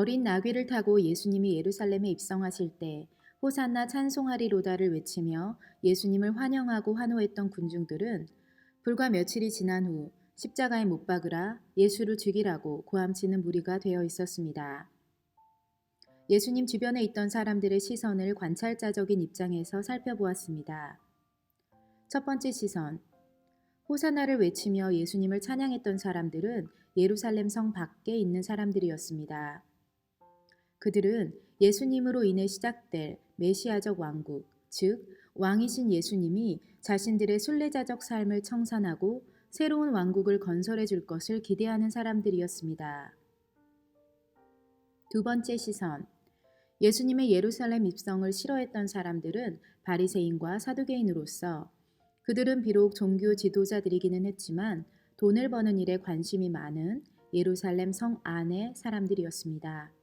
어린 나귀를 타고 예수님이 예루살렘에 입성하실 때 호산나 찬송하리로다를 외치며 예수님을 환영하고 환호했던 군중들은 불과 며칠이 지난 후 십자가에 못 박으라 예수를 죽이라고 고함치는 무리가 되어 있었습니다. 예수님 주변에 있던 사람들의 시선을 관찰자적인 입장에서 살펴보았습니다. 첫 번째 시선. 호사나를 외치며 예수님을 찬양했던 사람들은 예루살렘 성 밖에 있는 사람들이었습니다. 그들은 예수님으로 인해 시작될 메시아적 왕국, 즉 왕이신 예수님이 자신들의 순례자적 삶을 청산하고 새로운 왕국을 건설해 줄 것을 기대하는 사람들이었습니다. 두 번째 시선. 예수님의 예루살렘 입성을 싫어했던 사람들은 바리새인과 사두개인으로서 그들은 비록 종교 지도자들이기는 했지만 돈을 버는 일에 관심이 많은 예루살렘 성 안의 사람들이었습니다.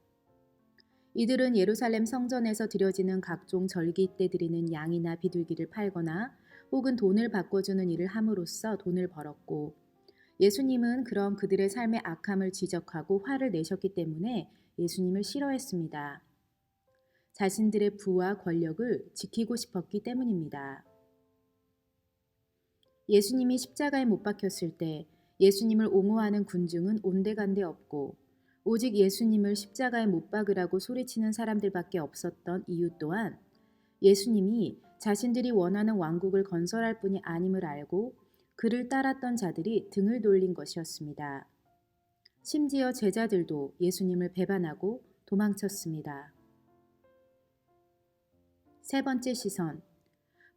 이들은 예루살렘 성전에서 드려지는 각종 절기 때 드리는 양이나 비둘기를 팔거나 혹은 돈을 바꿔주는 일을 함으로써 돈을 벌었고 예수님은 그런 그들의 삶의 악함을 지적하고 화를 내셨기 때문에 예수님을 싫어했습니다. 자신들의 부와 권력을 지키고 싶었기 때문입니다. 예수님이 십자가에 못 박혔을 때 예수님을 옹호하는 군중은 온데간데 없고 오직 예수님을 십자가에 못 박으라고 소리치는 사람들밖에 없었던 이유 또한 예수님이 자신들이 원하는 왕국을 건설할 뿐이 아님을 알고 그를 따랐던 자들이 등을 돌린 것이었습니다. 심지어 제자들도 예수님을 배반하고 도망쳤습니다. 세 번째 시선.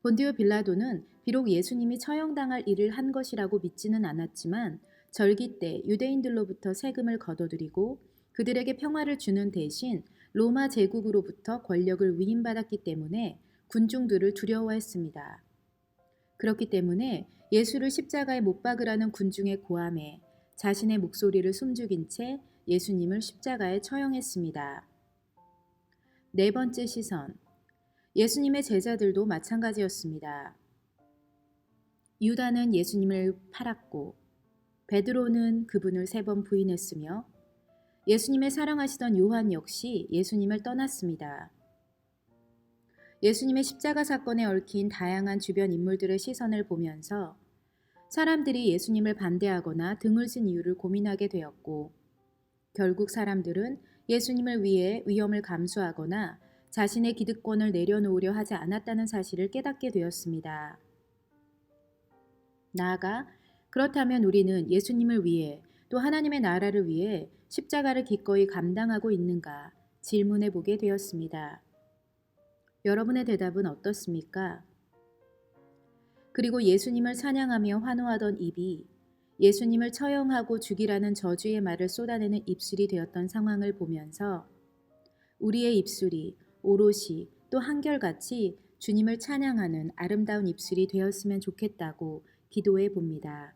본디오 빌라도는 비록 예수님이 처형당할 일을 한 것이라고 믿지는 않았지만 절기 때 유대인들로부터 세금을 거둬들이고 그들에게 평화를 주는 대신 로마 제국으로부터 권력을 위임받았기 때문에 군중들을 두려워했습니다. 그렇기 때문에 예수를 십자가에 못 박으라는 군중의 고함에 자신의 목소리를 숨죽인 채 예수님을 십자가에 처형했습니다. 네 번째 시선. 예수님의 제자들도 마찬가지였습니다. 유다는 예수님을 팔았고 베드로는 그분을 세 번 부인했으며 예수님의 사랑하시던 요한 역시 예수님을 떠났습니다. 예수님의 십자가 사건에 얽힌 다양한 주변 인물들의 시선을 보면서 사람들이 예수님을 반대하거나 등을 쓴 이유를 고민하게 되었고 결국 사람들은 예수님을 위해 위험을 감수하거나 자신의 기득권을 내려놓으려 하지 않았다는 사실을 깨닫게 되었습니다. 나아가 그렇다면 우리는 예수님을 위해 또 하나님의 나라를 위해 십자가를 기꺼이 감당하고 있는가 질문해 보게 되었습니다. 여러분의 대답은 어떻습니까? 그리고 예수님을 찬양하며 환호하던 입이 예수님을 처형하고 죽이라는 저주의 말을 쏟아내는 입술이 되었던 상황을 보면서 우리의 입술이 오롯이 또 한결같이 주님을 찬양하는 아름다운 입술이 되었으면 좋겠다고 기도해 봅니다.